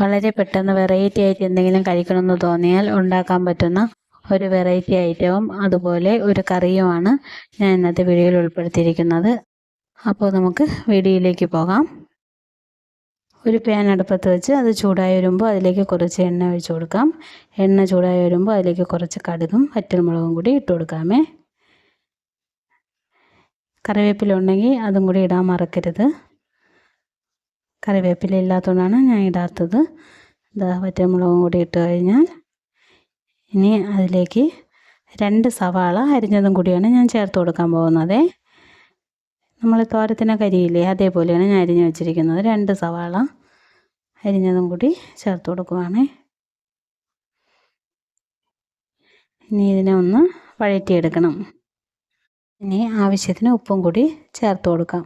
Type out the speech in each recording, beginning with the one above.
വളരെ പെട്ടെന്ന് വെറൈറ്റി ആയിട്ട് എന്തെങ്കിലും കഴിക്കണമെന്ന് തോന്നിയാൽ ഉണ്ടാക്കാൻ പറ്റുന്ന ഒരു വെറൈറ്റി ഐറ്റവും അതുപോലെ ഒരു കറിയുമാണ് ഞാൻ ഇന്നത്തെ വീഡിയോയിൽ ഉൾപ്പെടുത്തിയിരിക്കുന്നത്. അപ്പോൾ നമുക്ക് വീഡിയോയിലേക്ക് പോകാം. ഒരു പാൻ അടുപ്പത്ത് വെച്ച് അത് ചൂടായി വരുമ്പോൾ അതിലേക്ക് കുറച്ച് എണ്ണ ഒഴിച്ചു കൊടുക്കാം. എണ്ണ ചൂടായി വരുമ്പോൾ അതിലേക്ക് കുറച്ച് കടുകും വറ്റൽമുളകും കൂടി ഇട്ട് കൊടുക്കാമേ. കറിവേപ്പില ഉണ്ടെങ്കിൽ അതും കൂടി ഇടാൻ മറക്കരുത്. കറിവേപ്പില ഇല്ലാത്തതുകൊണ്ടാണ് ഞാൻ ഇടാത്തത്. ഇതാ വറ്റൽമുളകും കൂടി ഇട്ട് കഴിഞ്ഞാൽ ഇനി അതിലേക്ക് രണ്ട് സവാള അരിഞ്ഞതും കൂടിയാണ് ഞാൻ ചേർത്ത് കൊടുക്കാൻ പോകുന്നത്. നമ്മൾ തോരത്തിനൊക്കെ അരിയില്ലേ അതേപോലെയാണ് ഞാൻ അരിഞ്ഞ് വെച്ചിരിക്കുന്നത്. രണ്ട് സവാള അരിഞ്ഞതും കൂടി ചേർത്ത് കൊടുക്കുവാണ്. ഇനി ഇതിനെ ഒന്ന് വഴറ്റിയെടുക്കണം. ഇനി ആവശ്യത്തിന് ഉപ്പും കൂടി ചേർത്ത് കൊടുക്കാം.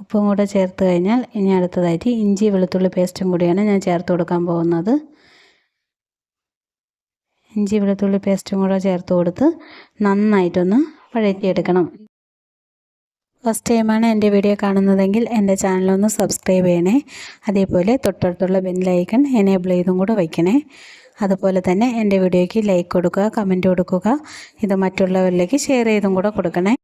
ഉപ്പും കൂടെ ചേർത്ത് കഴിഞ്ഞാൽ ഇനി അടുത്തതായിട്ട് ഇഞ്ചി വെളുത്തുള്ളി പേസ്റ്റും കൂടിയാണ് ഞാൻ ചേർത്ത് കൊടുക്കാൻ പോകുന്നത്. ഇഞ്ചി വെളുത്തുള്ളി പേസ്റ്റും കൂടെ ചേർത്ത് കൊടുത്ത് നന്നായിട്ടൊന്ന് വഴറ്റിയെടുക്കണം. ഫസ്റ്റ് ടൈമാണ് എന്റെ വീഡിയോ കാണുന്നതെങ്കിൽ എന്റെ ചാനലൊന്ന് സബ്സ്ക്രൈബ് ചെയ്യണേ. അതേപോലെ തൊട്ടടുത്തുള്ള ബെല്ലൈക്കൺ എനേബിൾ ചെയ്തും കൂടെ വയ്ക്കണേ. അതുപോലെ തന്നെ എന്റെ വീഡിയോയ്ക്ക് ലൈക്ക് കൊടുക്കുക കമന്റ് കൊടുക്കുക. ഇത് മറ്റുള്ളവരിലേക്ക് ഷെയർ ചെയ്തും കൂടെ കൊടുക്കണേ.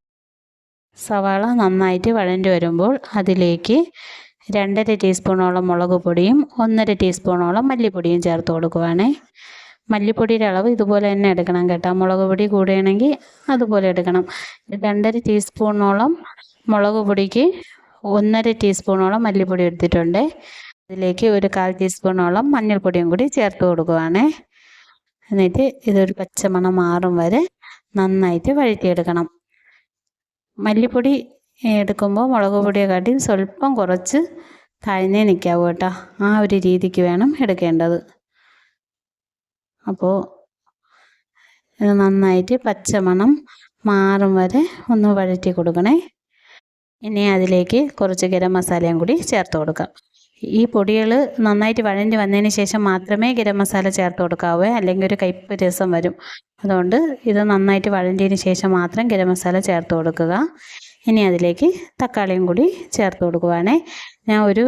സവാള നന്നായിട്ട് വഴണ്ടി വരുമ്പോൾ അതിലേക്ക് രണ്ടര ടീസ്പൂണോളം മുളക് പൊടിയും ഒന്നര ടീസ്പൂണോളം മല്ലിപ്പൊടിയും ചേർത്ത് കൊടുക്കുവാണേ. മല്ലിപ്പൊടിയുടെ അളവ് ഇതുപോലെ തന്നെ എടുക്കണം കേട്ടോ. മുളക് പൊടി കൂടുകയാണെങ്കിൽ അതുപോലെ എടുക്കണം. രണ്ടര ടീസ്പൂണോളം മുളക് പൊടിക്ക് ഒന്നര ടീസ്പൂണോളം മല്ലിപ്പൊടി എടുത്തിട്ടുണ്ട്. അതിലേക്ക് ഒരു കാൽ ടീസ്പൂണോളം മഞ്ഞൾപ്പൊടിയും കൂടി ചേർത്ത് കൊടുക്കുവാണേ. എന്നിട്ട് ഇതൊരു പച്ചമണം മാറും വരെ നന്നായിട്ട് വഴറ്റിയെടുക്കണം. മല്ലിപ്പൊടി എടുക്കുമ്പോൾ മുളക് പൊടിയെക്കാട്ടി സ്വല്പം കുറച്ച് താഴ്ന്നേ നിൽക്കാവൂ കേട്ടോ. ആ ഒരു രീതിക്ക് വേണം എടുക്കേണ്ടത്. അപ്പോൾ നന്നായിട്ട് പച്ചമണം മാറും വരെ ഒന്ന് വഴറ്റി കൊടുക്കണേ. ഇനി അതിലേക്ക് കുറച്ച് ഗരം മസാലയും കൂടി ചേർത്ത് കൊടുക്കാം. ഈ പൊടികൾ നന്നായിട്ട് വഴഞ്ഞ് വന്നതിന് ശേഷം മാത്രമേ ഗരം മസാല ചേർത്ത് കൊടുക്കാവൂ. അല്ലെങ്കിൽ ഒരു കയ്പ്പ് രസം വരും. അതുകൊണ്ട് ഇത് നന്നായിട്ട് വഴഞ്ഞതിന് ശേഷം മാത്രം ഗരം മസാല ചേർത്ത് കൊടുക്കുക. ഇനി അതിലേക്ക് തക്കാളിയും കൂടി ചേർത്ത് കൊടുക്കുവാണേ. ഞാൻ ഒരു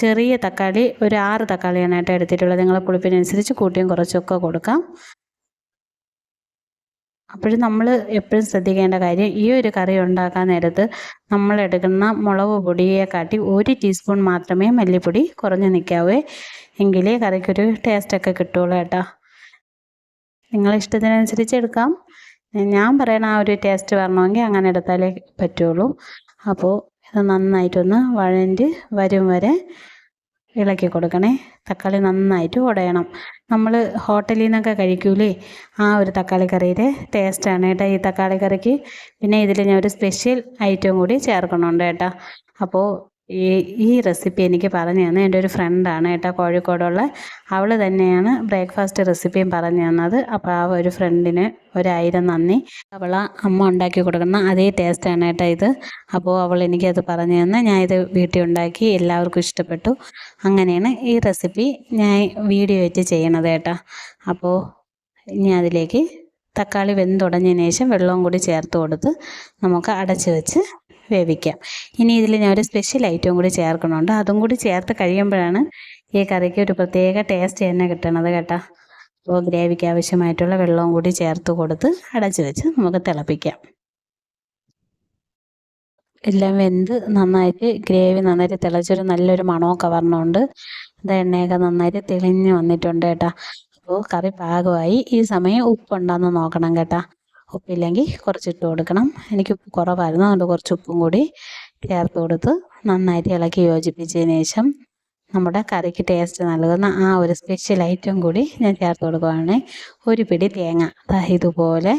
ചെറിയ തക്കാളി ഒരു ആറ് തക്കാളിയാണ് കേട്ടോ എടുത്തിട്ടുള്ളത്. നിങ്ങളെ പുളിപ്പിനനുസരിച്ച് കൂട്ടിയും കുറച്ചൊക്കെ കൊടുക്കാം. അപ്പോഴും നമ്മൾ എപ്പോഴും ശ്രദ്ധിക്കേണ്ട കാര്യം ഈ ഒരു കറി ഉണ്ടാക്കാൻ നേരത്ത് നമ്മൾ എടുക്കുന്ന മുളക് പൊടിയെ കാട്ടി ഒരു ടീസ്പൂൺ മാത്രമേ മല്ലിപ്പൊടി കുറഞ്ഞു നിൽക്കാവേ എങ്കിലേ കറിക്കൊരു ടേസ്റ്റൊക്കെ കിട്ടുള്ളൂ കേട്ടോ. നിങ്ങളെ ഇഷ്ടത്തിനനുസരിച്ച് എടുക്കാം. ഞാൻ പറയണ ആ ഒരു ടേസ്റ്റ് വരണമെങ്കിൽ അങ്ങനെ എടുത്താലേ പറ്റുള്ളൂ. അപ്പോൾ ഇത് നന്നായിട്ടൊന്ന് വഴഞ്ഞ് വരും വരെ ഇളക്കി കൊടുക്കണേ. തക്കാളി നന്നായിട്ട് ഉടയണം. നമ്മൾ ഹോട്ടലിൽ നിന്നൊക്കെ കഴിക്കൂലേ? ആ ഒരു തക്കാളി കറിയുടെ ടേസ്റ്റാണ് കേട്ടോ ഈ തക്കാളി കറിക്ക്. പിന്നെ ഇതിൽ ഞാൻ ഒരു സ്പെഷ്യൽ ഐറ്റം കൂടി ചേർക്കണുണ്ട് കേട്ടോ. അപ്പോൾ ഈ ഈ റെസിപ്പി എനിക്ക് പറഞ്ഞു തന്നെ എന്റെ ഒരു ഫ്രണ്ടാണ് കേട്ടോ കോഴിക്കോടുള്ള. അവൾ തന്നെയാണ് ബ്രേക്ക്ഫാസ്റ്റ് റെസിപ്പിയും പറഞ്ഞു തന്നത്. അപ്പോൾ ആ ഒരു ഫ്രണ്ടിന് ഒരായിരം നന്ദി. അവൾ അമ്മ ഉണ്ടാക്കി കൊടുക്കുന്ന അതേ ടേസ്റ്റാണ് കേട്ടോ ഇത്. അപ്പോൾ അവൾ എനിക്കത് പറഞ്ഞു തന്ന്. ഞാൻ ഇത് വീട്ടിൽ ഉണ്ടാക്കി എല്ലാവർക്കും ഇഷ്ടപ്പെട്ടു. അങ്ങനെയാണ് ഈ റെസിപ്പി ഞാൻ വീഡിയോ വെച്ച് ചെയ്യണത് കേട്ടോ. അപ്പോൾ ഇനി അതിലേക്ക് തക്കാളി വെന്തുടഞ്ഞതിന് ശേഷം വെള്ളവും കൂടി ചേർത്ത് കൊടുത്ത് നമുക്ക് അടച്ച് വെച്ച് വേവിക്കാം. ഇനി ഇതിൽ ഞാൻ ഒരു സ്പെഷ്യൽ ഐറ്റവും കൂടി ചേർക്കണുണ്ട് അതും കൂടി ചേർത്ത് കഴിയുമ്പോഴാണ് ഈ കറിക്ക് ഒരു പ്രത്യേക ടേസ്റ്റ് തന്നെ കിട്ടണത് കേട്ടോ. അപ്പോൾ ഗ്രേവിക്ക് ആവശ്യമായിട്ടുള്ള വെള്ളവും കൂടി ചേർത്ത് കൊടുത്ത് അടച്ചു വെച്ച് നമുക്ക് തിളപ്പിക്കാം. എല്ലാം വെന്ത് നന്നായിട്ട് ഗ്രേവി നന്നായിട്ട് തിളച്ചൊരു നല്ലൊരു മണമൊക്കെ വരണമുണ്ട് അത് എണ്ണയൊക്കെ നന്നായിട്ട് തെളിഞ്ഞ് വന്നിട്ടുണ്ട് കേട്ടോ. അപ്പോൾ കറി പാകമായി. ഈ സമയം ഉപ്പുണ്ടെന്ന് നോക്കണം കേട്ടോ. ഉപ്പില്ലെങ്കിൽ കുറച്ചിട്ട് കൊടുക്കണം. എനിക്ക് ഉപ്പ് കുറവായിരുന്നു. അതുകൊണ്ട് കുറച്ച് ഉപ്പും കൂടി ചേർത്ത് കൊടുത്ത് നന്നായിട്ട് ഇളക്കി യോജിപ്പിച്ചതിന് ശേഷം നമ്മുടെ കറിക്ക് ടേസ്റ്റ് നൽകുന്ന ആ ഒരു സ്പെഷ്യൽ ഐറ്റം കൂടി ഞാൻ ചേർത്ത് കൊടുക്കുകയാണ് ഒരു പിടി തേങ്ങ. അതാ ഇതുപോലെ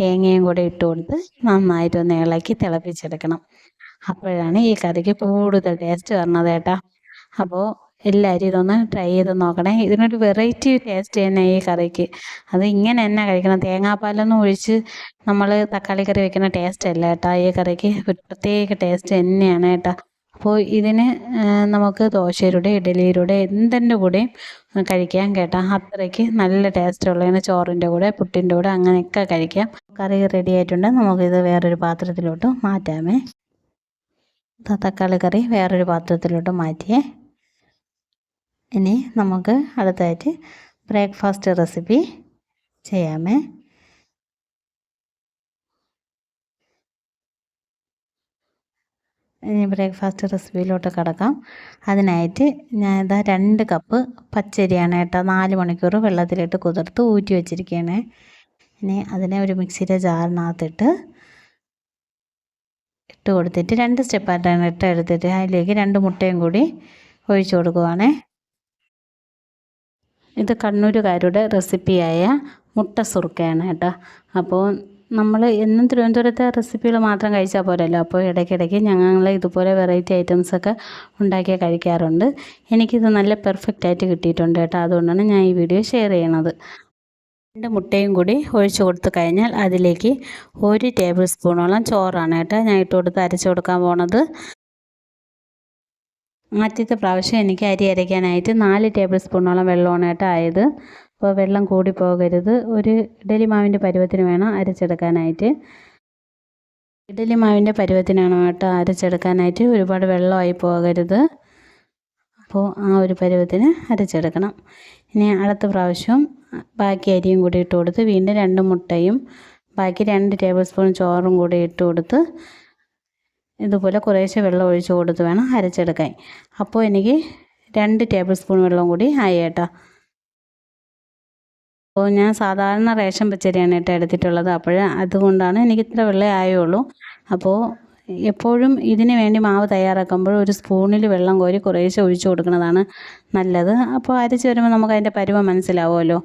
തേങ്ങയും കൂടെ ഇട്ട് കൊടുത്ത് നന്നായിട്ടൊന്ന് ഇളക്കി തിളപ്പിച്ചെടുക്കണം. അപ്പോഴാണ് ഈ കറിക്ക് കൂടുതൽ ടേസ്റ്റ് വരണത് കേട്ടോ. അപ്പോൾ എല്ലാവരും ഇതൊന്ന് ട്രൈ ചെയ്ത് നോക്കണേ. ഇതിനൊരു വെറൈറ്റി ടേസ്റ്റ് തന്നെ ഈ കറിക്ക്. അത് ഇങ്ങനെ തന്നെ കഴിക്കണം. തേങ്ങാപ്പാലൊന്നും ഒഴിച്ച് നമ്മൾ തക്കാളി കറി വെക്കുന്ന ടേസ്റ്റ് അല്ല കേട്ടോ ഈ കറിക്ക്. പ്രത്യേക ടേസ്റ്റ് തന്നെയാണ് കേട്ടോ. അപ്പോൾ ഇതിന് നമുക്ക് ദോശയുടെ ഇഡലിയുടെ എന്തിന്റെ കൂടെയും കഴിക്കാം കേട്ടോ. അത്രയ്ക്ക് നല്ല ടേസ്റ്റ് ഉള്ളതിന് ചോറിന്റെ കൂടെ പുട്ടിന്റെ കൂടെ അങ്ങനെയൊക്കെ കഴിക്കാം. കറി റെഡി ആയിട്ടുണ്ട്. നമുക്കിത് വേറൊരു പാത്രത്തിലോട്ട് മാറ്റാമേ. തക്കാളി കറി വേറൊരു പാത്രത്തിലോട്ട് മാറ്റിയേ. ഇനി നമുക്ക് അടുത്തായിട്ട് ബ്രേക്ക്ഫാസ്റ്റ് റെസിപ്പി ചെയ്യാമേ. ഇനി ബ്രേക്ക്ഫാസ്റ്റ് റെസിപ്പിയിലോട്ട് കിടക്കാം. അതിനായിട്ട് ഞാൻ ഇതാ രണ്ട് കപ്പ് പച്ചരിയാണ് കേട്ടോ നാല് മണിക്കൂർ വെള്ളത്തിലിട്ട് കുതിർത്ത് ഊറ്റി വെച്ചിരിക്കുകയാണ് ഇനി അതിനെ ഒരു മിക്സിയുടെ ജാറിനകത്തിട്ട് ഇട്ട് കൊടുത്തിട്ട് രണ്ട് സ്റ്റെപ്പായിട്ടാണ് ഇട്ട് എടുത്തിട്ട് അതിലേക്ക് രണ്ട് മുട്ടയും കൂടി ഒഴിച്ചു കൊടുക്കുവാണേ. ഇത് കണ്ണൂരുകാരുടെ റെസിപ്പിയായ മുട്ട സുറുക്കയാണ് കേട്ടോ. അപ്പോൾ നമ്മൾ എന്നും തിരുവനന്തപുരത്തെ റെസിപ്പികൾ മാത്രം കഴിച്ചാൽ പോരല്ലോ. അപ്പോൾ ഇടയ്ക്കിടയ്ക്ക് ഞങ്ങൾ ഇതുപോലെ വെറൈറ്റി ഐറ്റംസൊക്കെ ഉണ്ടാക്കി കഴിക്കാറുണ്ട്. എനിക്കിത് നല്ല പെർഫെക്റ്റ് ആയിട്ട് കിട്ടിയിട്ടുണ്ട് കേട്ടോ. അതുകൊണ്ടാണ് ഞാൻ ഈ വീഡിയോ ഷെയർ ചെയ്യണത്. രണ്ട് മുട്ടയും കൂടി ഒഴിച്ചു കൊടുത്തു കഴിഞ്ഞാൽ അതിലേക്ക് ഒരു ടേബിൾ സ്പൂണോളം ചോറാണ് കേട്ടോ ഞാൻ ഇട്ട് കൊടുത്ത് അരച്ചു കൊടുക്കാൻ പോണത്. ആദ്യത്തെ പ്രാവശ്യം എനിക്ക് അരി അരയ്ക്കാനായിട്ട് നാല് ടേബിൾ സ്പൂണോളം വെള്ളമാണ് കേട്ടോ ആയത്. അപ്പോൾ വെള്ളം കൂടി പോകരുത്. ഒരു ഇഡലി മാവിന്റെ പരുവത്തിന് വേണം അരച്ചെടുക്കാനായിട്ട്. ഇഡലി മാവിന്റെ പരുവത്തിനാണ് കേട്ടോ അരച്ചെടുക്കാനായിട്ട്. ഒരുപാട് വെള്ളമായി പോകരുത്. അപ്പോൾ ആ ഒരു പരുവത്തിന് അരച്ചെടുക്കണം. ഇനി അടുത്ത പ്രാവശ്യം ബാക്കി അരിയും കൂടി ഇട്ട് കൊടുത്ത് വീണ്ടും രണ്ട് മുട്ടയും ബാക്കി രണ്ട് ടേബിൾ സ്പൂൺ ചോറും കൂടി ഇട്ട് കൊടുത്ത് ഇതുപോലെ കുറേശ്ശെ വെള്ളം ഒഴിച്ച് കൊടുത്ത് വേണം അരച്ചെടുക്കാൻ. അപ്പോൾ എനിക്ക് രണ്ട് ടേബിൾ സ്പൂൺ വെള്ളം കൂടി ആയി കേട്ടോ അപ്പോൾ ഞാൻ സാധാരണ റേഷൻ പച്ചരിയാണ് കേട്ടോ എടുത്തിട്ടുള്ളത്. അപ്പോൾ അതുകൊണ്ടാണ് എനിക്ക് ഇത്ര വെള്ളേ ആയുള്ളൂ. അപ്പോൾ എപ്പോഴും ഇതിന് വേണ്ടി മാവ് തയ്യാറാക്കുമ്പോൾ ഒരു സ്പൂണിൽ വെള്ളം കോരി കുറേശ്ശെ ഒഴിച്ചു കൊടുക്കുന്നതാണ് നല്ലത്. അപ്പോൾ അരച്ച് വരുമ്പോൾ നമുക്ക് അതിന്റെ പരുവം മനസ്സിലാവുമല്ലോ.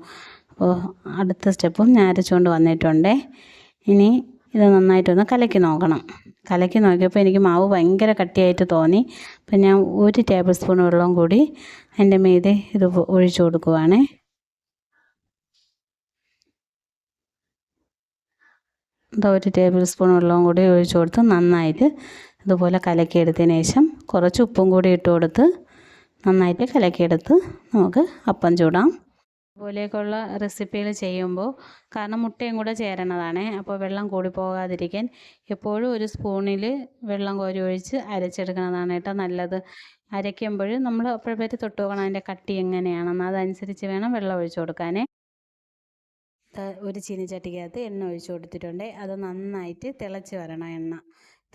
അപ്പോൾ അടുത്ത സ്റ്റെപ്പും ഞാൻ അരച്ചുകൊണ്ട് വന്നിട്ടുണ്ട്. ഇനി ഇത് നന്നായിട്ടൊന്ന് കലക്കി നോക്കണം. കലക്കി നോക്കിയപ്പോൾ എനിക്ക് മാവ് ഭയങ്കര കട്ടിയായിട്ട് തോന്നി. അപ്പം ഞാൻ ഒരു ടേബിൾ സ്പൂൺ വെള്ളം കൂടി അതിന്റെ മീതെ ഇത് ഒഴിച്ചു കൊടുക്കുവാണേ. എന്താ ഒരു ടേബിൾ സ്പൂൺ വെള്ളവും കൂടി ഒഴിച്ചു കൊടുത്ത് നന്നായിട്ട് ഇതുപോലെ കലക്കിയെടുത്തതിന് ശേഷം കുറച്ച് ഉപ്പും കൂടി ഇട്ട് കൊടുത്ത് നന്നായിട്ട് കലക്കിയെടുത്ത് നമുക്ക് അപ്പം ചൂടാം. ഇതുപോലെയൊക്കെയുള്ള റെസിപ്പികൾ ചെയ്യുമ്പോൾ കാരണം മുട്ടയും കൂടെ ചേരണതാണ്. അപ്പോൾ വെള്ളം കൂടി പോകാതിരിക്കാൻ എപ്പോഴും ഒരു സ്പൂണിൽ വെള്ളം കോരി ഒഴിച്ച് അരച്ചെടുക്കുന്നതാണ് കേട്ടോ നല്ലത്. അരയ്ക്കുമ്പോൾ നമ്മൾ അപ്പോഴത്തേക്ക് തൊട്ട് നോക്കണം അതിന്റെ കട്ടി എങ്ങനെയാണെന്ന്. അതനുസരിച്ച് വേണം വെള്ളം ഒഴിച്ചു കൊടുക്കാനേ ഒരു ചീനിച്ചട്ടിക്കകത്ത് എണ്ണ ഒഴിച്ചു കൊടുത്തിട്ടുണ്ട്. അത് നന്നായിട്ട് തിളച്ച് വരണം എണ്ണ.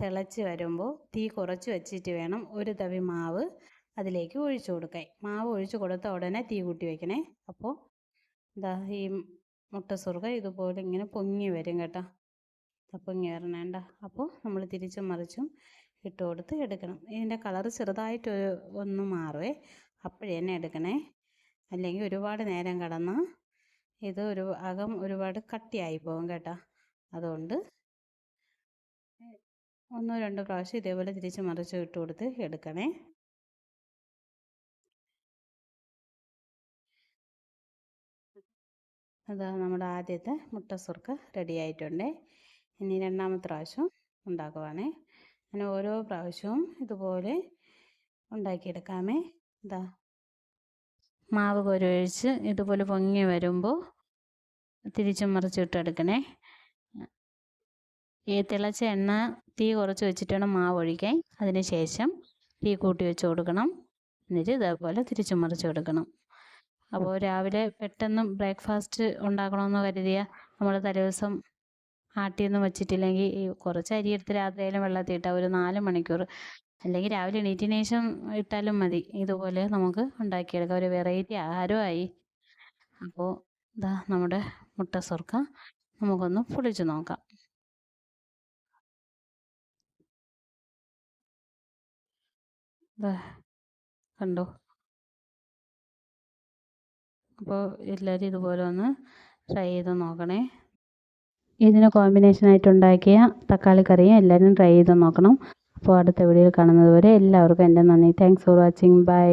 തിളച്ച് വരുമ്പോൾ തീ കുറച്ച് വെച്ചിട്ട് വേണം ഒരു തവി മാവ് അതിലേക്ക് ഒഴിച്ചു കൊടുക്കാൻ. മാവ് ഒഴിച്ചു കൊടുത്ത ഉടനെ തീ കൂട്ടി വയ്ക്കണേ അപ്പോൾ ഇതാ ഈ മുട്ട സുറുക ഇതുപോലെ ഇങ്ങനെ പൊങ്ങി വരും കേട്ടോ. പൊങ്ങി വരണേണ്ട അപ്പോൾ നമ്മൾ തിരിച്ചും മറിച്ചും ഇട്ട് കൊടുത്ത് എടുക്കണം. ഇതിന്റെ കളർ ചെറുതായിട്ട് ഒന്ന് മാറുവേ. അപ്പോഴേ തന്നെ എടുക്കണേ. അല്ലെങ്കിൽ ഒരുപാട് നേരം കടന്ന് ഇത് ഒരു അകം ഒരുപാട് കട്ടിയായി പോകും കേട്ടോ. അതുകൊണ്ട് ഒന്നോ രണ്ടോ പ്രാവശ്യം ഇതേപോലെ തിരിച്ച് മറിച്ച് ഇട്ട് കൊടുത്ത് എടുക്കണേ. അതാ നമ്മുടെ ആദ്യത്തെ മുട്ട സുർക്ക റെഡി ആയിട്ടുണ്ട്. ഇനി രണ്ടാമത്തെ പ്രാവശ്യം ഉണ്ടാക്കുവാണേ. അങ്ങനെ ഓരോ പ്രാവശ്യവും ഇതുപോലെ ഉണ്ടാക്കിയെടുക്കാമേ. ഇതാ. മാവ് കൊരൊഴിച്ച് ഇതുപോലെ പൊങ്ങി വരുമ്പോൾ തിരിച്ചും മറിച്ചിട്ടെടുക്കണേ. ഈ തിളച്ച എണ്ണ തീ കുറച്ച് വെച്ചിട്ട് വേണം മാവ് ഒഴിക്കാൻ. അതിന് ശേഷം തീ കൂട്ടി വെച്ച് കൊടുക്കണം. എന്നിട്ട് ഇതേപോലെ തിരിച്ചും മറിച്ച് കൊടുക്കണം. അപ്പോൾ രാവിലെ പെട്ടെന്ന് ബ്രേക്ക്ഫാസ്റ്റ് ഉണ്ടാക്കണമെന്ന് കരുതിയ നമ്മൾ തലേദിവസം ആട്ടിയൊന്നും വെച്ചിട്ടില്ലെങ്കിൽ കുറച്ച് അരി എടുത്ത് രാത്രിയിലും വെള്ളത്തിൽ ഇട്ടാൽ ഒരു നാല് മണിക്കൂർ അല്ലെങ്കിൽ രാവിലെ എണീറ്റിന് ശേഷം ഇട്ടാലും മതി. ഇതുപോലെ നമുക്ക് ഉണ്ടാക്കിയെടുക്കാം. ഒരു വെറൈറ്റി ആഹാരമായി. അപ്പോൾ ഇതാ നമ്മുടെ മുട്ട സ്വർക്ക നമുക്കൊന്ന് പൊളിച്ചു നോക്കാം. കണ്ടോ? അപ്പോൾ എല്ലാവരും ഇതുപോലെ ഒന്ന് ട്രൈ ചെയ്ത് നോക്കണേ. ഇതിന് കോമ്പിനേഷനായിട്ട് ഉണ്ടാക്കിയ തക്കാളി കറിയും എല്ലാവരും ട്രൈ ചെയ്ത് നോക്കണം. അപ്പോൾ അടുത്ത വീഡിയോയിൽ കാണുന്നത് വരെ എല്ലാവർക്കും എന്റെ നന്ദി. Thanks for watching bye